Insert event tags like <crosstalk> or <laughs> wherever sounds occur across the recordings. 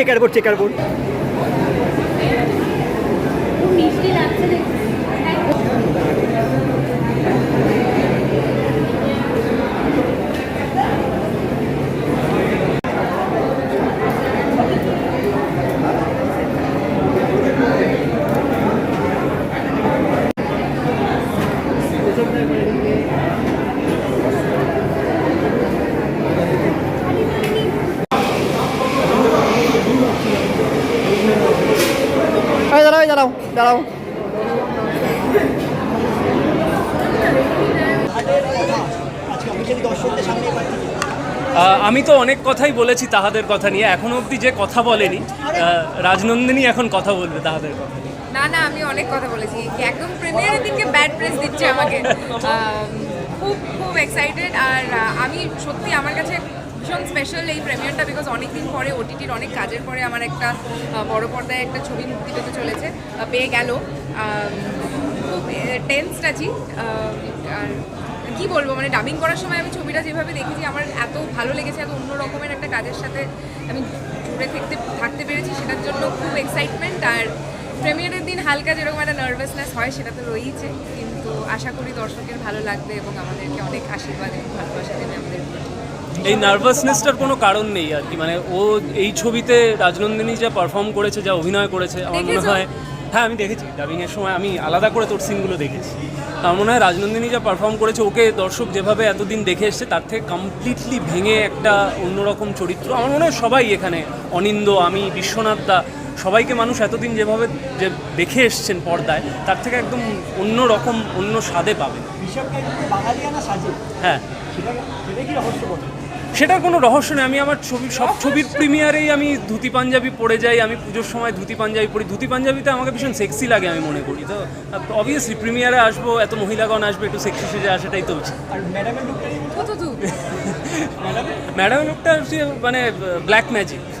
Checker board checker board মিষ্টি লাগছে দেখতে এই দাঁড়াও এই দাঁড়াও দাঁড়াও আহ, আমি তো অনেক কথাই বলেছি তাহাদের কথা নিয়ে। এখনও অবধি যে কথা বলেনি রাজনন্দিনী এখন কথা বলবে তাহাদের কথা না না, আমি অনেক কথা বলেছি। একদম প্রিমিয়ারের দিনকে ব্যাড প্রেস দিচ্ছে আমাকে। খুব খুব এক্সাইটেড আর আমি সত্যি আমার কাছে ভীষণ স্পেশাল এই প্রিমিয়ারটা বিকজ অনেক দিন পরে ওটিটির অনেক কাজের পরে আমার একটা বড় পর্দায় একটা ছবি মুক্তি পেতে চলেছে পেয়ে গেল। খুব টেন্সড আছি। আর কি বলব? মানে ডাবিং করার সময় আমি ছবিটা যেভাবে দেখেছি আমার এত ভালো লেগেছে এত অন্য রকমের একটা কাজের সাথে আমি জুড়ে থাকতে থাকতে পেরেছি সেটার জন্য খুব এক্সাইটমেন্ট আর প্রেমিয়ারের দিন হালকা যেরকম একটা নার্ভাসনেস হয় সেটা তো রয়েইছে। কিন্তু আশা করি দর্শকের ভালো লাগবে এবং আমাদেরকে অনেক আশীর্বাদ এবং ভালোবাসা দেবে আমাদের এই নার্ভাসনেসটার কোনো কারণ নেই আর কি? মানে ও এই ছবিতে রাজনন্দিনী যা পারফর্ম করেছে যা অভিনয় করেছে আমার মনে হয় হ্যাঁ আমি দেখেছি। ডাবিংয়ের সময় আমি আলাদা করে তোর সিনগুলো দেখেছি। তো আমার মনে হয় রাজনন্দিনী যা পারফর্ম করেছে ওকে দর্শক যেভাবে এতদিন দেখে এসছে তার থেকে কমপ্লিটলি ভেঙে একটা অন্যরকম চরিত্র। আমার মনে হয় সবাই এখানে অনিন্দ আমি বিশ্বনাথ দা সবাইকে মানুষ এতদিন যেভাবে যে দেখে এসছেন পর্দায় তার থেকে একদম অন্য রকম অন্য স্বাদে পাবে। হ্যাঁ। সেটার কোনো রহস্য নেই। আমি আমার ছবি সব ছবির প্রিমিয়ারেই আমি ধুতি পাঞ্জাবি পরে যাই আমি পুজোর সময় ধুতি পাঞ্জাবি পরি। ধুতি পাঞ্জাবিতে আমাকে ভীষণ সেক্সি লাগে আমি মনে করি। তো অবভিয়াসলি প্রিমিয়ারে আসব এত মহিলাগণ আসবে একটু সেক্সি সেজে আসাটাই তো উচিত। ও তো তো ম্যাডাম লোকটা হচ্ছে মানে ব্ল্যাক ম্যাজিক <laughs>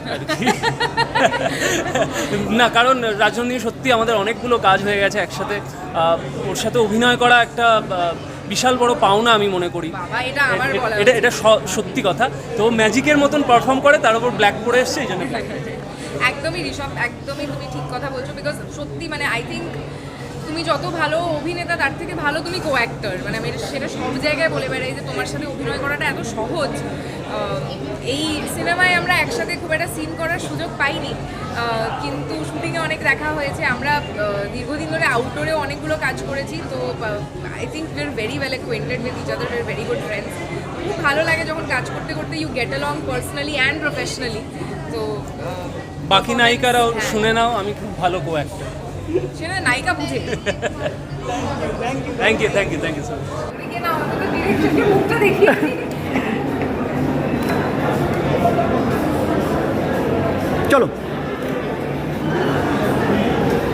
না কারণ রাজনন্দিনী সত্যি আমাদের অনেকগুলো কাজ হয়ে গেছে একসাথে। ওর সাথে অভিনয় করা একটা বিশাল বড় পাওনা আমি মনে করি। এটা এটা সত্যি কথা। তো ম্যাজিকের মতন পারফর্ম করে তার উপর ব্ল্যাক পরে এসছে এই জন্য। <laughs> একদমই ঋষভ একদমই তুমি ঠিক কথা বলছো বিকজ সত্যি মানে আই থিঙ্ক তুমি যত ভালো অভিনেতা তার থেকে ভালো তুমি কো অ্যাক্টর মানে আমি সেটা সব জায়গায় বলে বেড়াই যে তোমার সাথে অভিনয় করাটা এত সহজ। এই সিনেমায় আমরা একসাথে খুব একটা সিন করার সুযোগ পাইনি। কিন্তু শুটিংয়ে অনেক দেখা হয়েছে। আমরা দীর্ঘদিন ধরে আউটডোরেও অনেকগুলো কাজ করেছি। তো I think we are very well acquainted with each other we very good friends খুব ভালো লাগে যখন কাজ করতে করতে you get along personally and professionally তো বাকি নায়িকারাও হ্যাঁ। শুনে নাও আমি খুব ভালো কো অ্যাক্টর সেটা নায়িকা বুঝে thank you thank you thank you sir মুখটা দেখি চলো।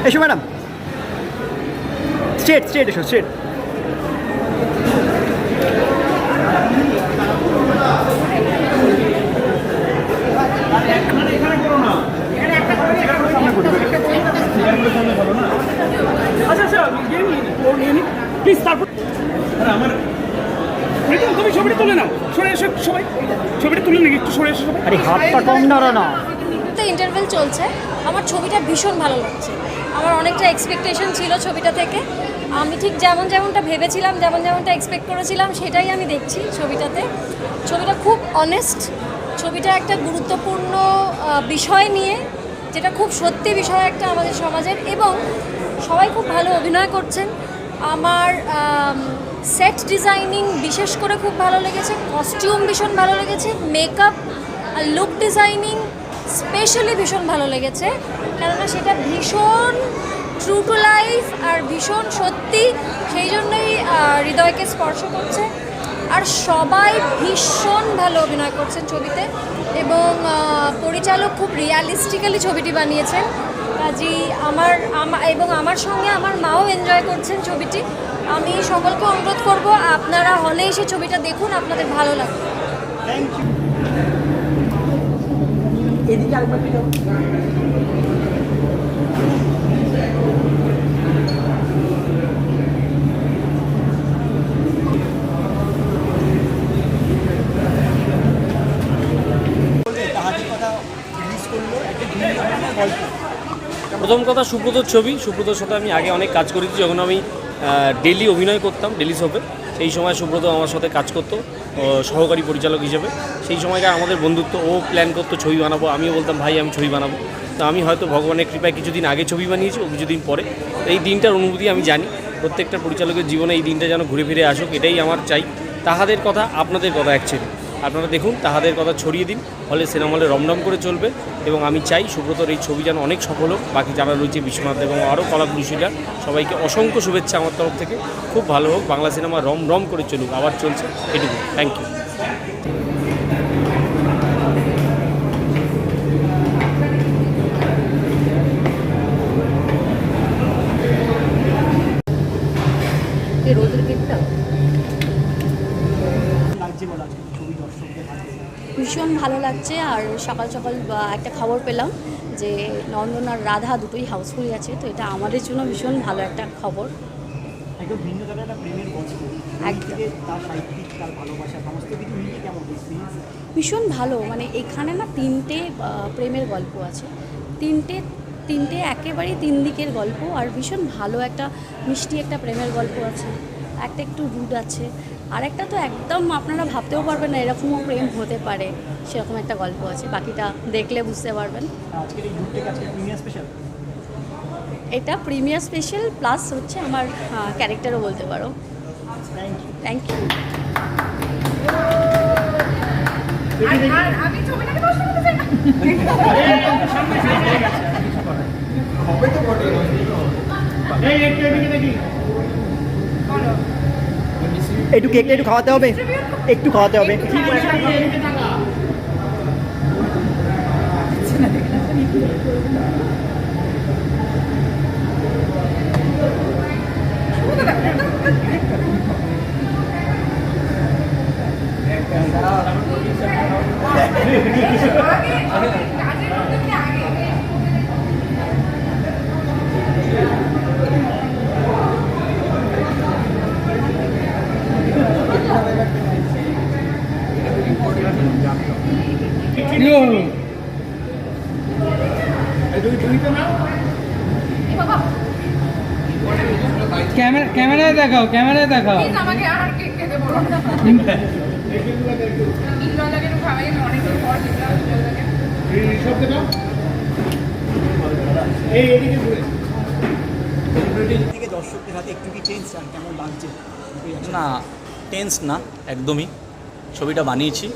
এসো ম্যাডাম। স্ট্রেট স্ট্রেট এসো স্ট্রেট আচ্ছা আচ্ছা নিয়ে প্লিজ তারপর আমার প্রীতম তুমি ছবিটা তুলে নাও। সরে এসো সবাই। ছবিটা তুলে নিন একটু সরে এসো সবাই। আরে হাতটা কম নাড়ো না। তো ইন্টারভেল চলছে। আমার ছবিটা ভীষণ ভালো লাগছে। আমার অনেকটা এক্সপেকটেশন ছিল ছবিটা থেকে। আমি ঠিক যেমন যেমনটা ভেবেছিলাম যেমন যেমনটা এক্সপেক্ট করেছিলাম সেটাই আমি দেখছি ছবিটাতে। ছবিটা খুব অনেস্ট ছবিটা একটা গুরুত্বপূর্ণ বিষয় নিয়ে যেটা খুব সত্যি বিষয় একটা আমাদের সমাজের এবং সবাই খুব ভালো অভিনয় করছেন। আমার সেট ডিজাইনিং বিশেষ করে খুব ভালো লেগেছে কস্টিউম ভীষণ ভালো লেগেছে মেকআপ আর লুক ডিজাইনিং স্পেশালি ভীষণ ভালো লেগেছে, কেননা সেটা ভীষণ ট্রু টু লাইফ আর ভীষণ সত্যি, সেই জন্যই হৃদয়কে স্পর্শ করছে। আর সবাই ভীষণ ভালো অভিনয় করছেন ছবিতে। এবং পরিচালক খুব রিয়ালিস্টিক্যালি ছবিটি বানিয়েছেন। কাজী আমার এবং আমার সঙ্গে আমার মাও এনজয় করছেন ছবিটি। আমি সকলকে অনুরোধ করব, আপনারা হলে এসে ছবিটা দেখুন, আপনাদের ভালো লাগবে। থ্যাংক কথা রিলিজ করল একটা ভিন্ন ধরনের গল্প প্রথম কথা সুব্রতর ছবি। সুব্রতর সাথে আমি আগে অনেক কাজ করেছি, যখন আমি ডেলি অভিনয় করতাম ডেলি শপে সেই সময় সুব্রত আমার সাথে কাজ করতো সহকারী পরিচালক হিসেবে। সেই সময়কার আমাদের বন্ধুত্ব, ও প্ল্যান করতো, ছবি বানাবো, আমিও বলতাম, ভাই, আমি ছবি বানাবো। তো আমি হয়তো ভগবানের কৃপায় কিছুদিন আগে ছবি বানিয়েছি, ও কিছুদিন পরে। এই দিনটার অনুভূতি আমি জানি। প্রত্যেকটা পরিচালকের জীবনে এই দিনটা যেন ঘুরে ফিরে আসুক, এটাই আমার চাই। তাহাদের কথা, আপনাদের কথা অ্যাকচুয়ালি আপনারা দেখুন, তাহাদের কথা ছড়িয়ে দিন, ফলে সিনেমা হলে রমরম করে চলবে। এবং আমি চাই সুব্রতর এই ছবি যেন অনেক সফল হোক। বাকি যারা রয়েছে, বিশ্বনাথ এবং আরও কলাকুশলীরা সবাইকে অসংখ্য শুভেচ্ছা আমার তরফ থেকে। খুব ভালো হোক, বাংলা সিনেমা রম রম করে চলুক, আবার চলছে। এটুকু থ্যাংক ইউ ভালো লাগছে আর সকাল সকাল একটা খবর পেলাম যে নন্দন আর রাধা দুটোই হাউসফুল আছে তো এটা আমাদের জন্য ভীষণ ভালো একটা খবর। একদম ভিন্ন ধরনের প্রেমের গল্প। এই একদম। থেকে তার সাহিত্যিক তার ভালোবাসা সমস্ত কিছু মিলিয়ে কেমন ভীষণ ভালো মানে এখানে না তিনটে প্রেমের গল্প আছে। তিনটে তিনটে একেবারেই তিন দিকের গল্প আর ভীষণ ভালো একটা মিষ্টি একটা প্রেমের গল্প আছে। একটা একটু রুড আছে আর একটা তো একদম আপনারা ভাবতেও পারবেন না এরকমও প্রেম হতে পারে সেরকম একটা গল্প আছে বাকিটা দেখলে বুঝতে পারবেন। এটা প্রিমিয়ার স্পেশাল প্লাস হচ্ছে আমার ক্যারেক্টারও বলতে পারো। থ্যাংক ইউ থ্যাংক ইউ আর আর আমি ছবিটাকে নষ্ট করতে চাই না একটু কেকটা একটু খাওয়াতে হবে। একটু খাওয়াতে হবে <laughs> <laughs> কাজের মধ্যে মানে আগে ক্যামেরা ক্যামেরায় দেখাও ক্যামেরায় দেখাও। আমাকে আর কেক খেতে বলো না থেকে দর্শকদের হাতে একটু কি আর কেমন লাগছে? না টেন্স না একদমই। ছবিটা বানিয়েছি।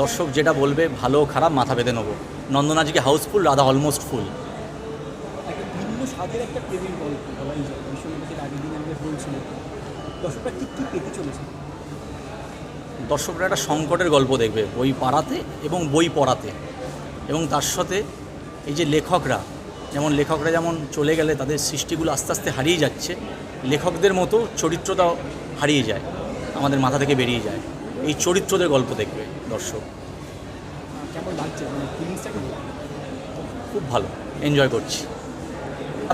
দর্শক যেটা বলবে ভালো খারাপ মাথা বেঁধে নেব। নন্দনাজিকে হাউসফুল রাধা অলমোস্ট ফুল একটা ভিন্ন স্বাদের একটা প্রেমের গল্প বলছিল। দর্শকরা ঠিক কী পেতে চলেছে। দর্শকরা একটা সংকটের গল্প দেখবে বই পাড়াতে এবং বই পড়াতে। এবং তার সাথে এই যে লেখকরা যেমন লেখকরা যেমন চলে গেলে তাদের সৃষ্টিগুলো আস্তে আস্তে হারিয়ে যাচ্ছে লেখকদের মতো চরিত্রটাও হারিয়ে যায় আমাদের মাথা থেকে বেরিয়ে যায়। এই চরিত্রদের গল্প দেখবে দর্শক। মানে খুব ভালো এনজয় করছি।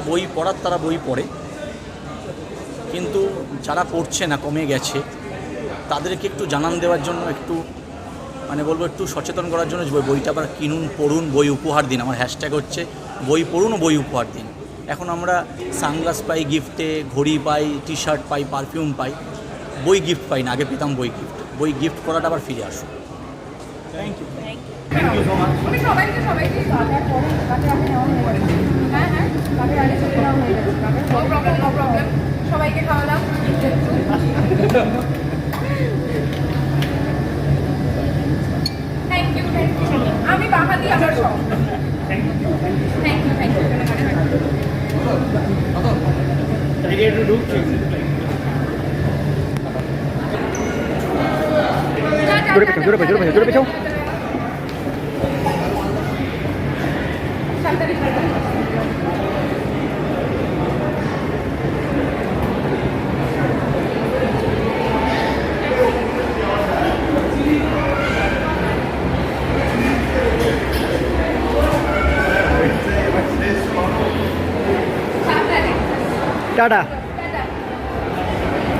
বই পড়ার তারা বই পড়ে কিন্তু যারা পড়ছে না কমে গেছে তাদেরকে একটু জানান দেওয়ার জন্য একটু মানে বলব একটু সচেতন করার জন্য যে বইটা আবার কিনুন পড়ুন বই উপহার দিন। আমার হ্যাশট্যাগ হচ্ছে বই পড়ুন ও বই উপহার দিন। এখন আমরা সানগ্লাস পাই গিফটে ঘড়ি পাই টি শার্ট পাই পারফিউম পাই বই গিফট পাই না আগে পেতাম বই গিফট বই গিফট করাটা আবার ফিরে আসুন থ্যাংক ইউ আমি সবাইকে সবাইকে হ্যাঁ হ্যাঁ নো প্রবলেম প্রবলেম সবাইকে খাওয়ালাম। থ্যাংক ইউ থ্যাংক ইউ আমি বাহাদি আবার সব। Thank you thank you thank you জোরে পেছাও জোরে পেছাও জোরে পেছাও டாடா